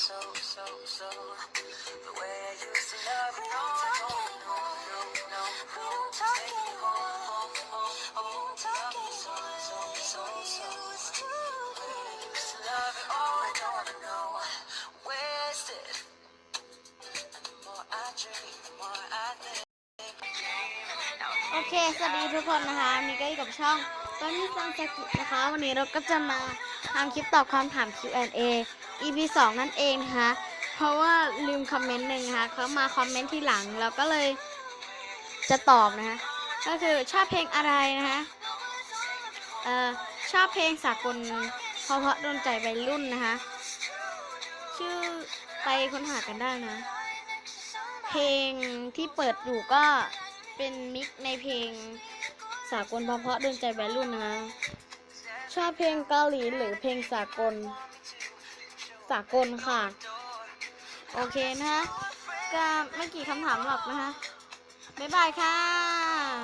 so, so, so. The way I used to love you, no, no, no, no, no, no. Take me home, home, home, home. Love you so, so, so, so. The way I used to love you, oh, I don't wanna know. Wasted. And the more I drink, the more I think. โอเค สวัสดีทุกคนนะคะนี่ก็อยู่กับช่องตอนนี้ซันสกินะคะ วันนี้เราก็จะมาทำคลิปตอบคำถาม Q&A EP 2 นั่นเองนะคะ เพราะว่าลืมคอมเมนต์หนึ่งนะคะเขามาคอมเมนต์ที่หลังแล้วก็เลยจะตอบนะคะ ก็คือชอบเพลงอะไรนะคะเอ่อชอบเพลงสากลเพราะเพราะโดนใจวัยรุ่นนะคะ ชื่อไปค้นหากันได้นะ เพลงที่เปิดอยู่ก็เป็นมิกในเพลงสากลเพราะๆเดินใจวัยรุ่นนะคะชอบเพลงเกาหลีหรือเพลงสากล สากลค่ะ โอเคนะคะก็ไม่กี่คำถามหรอกนะคะ บ๊ายบายค่ะ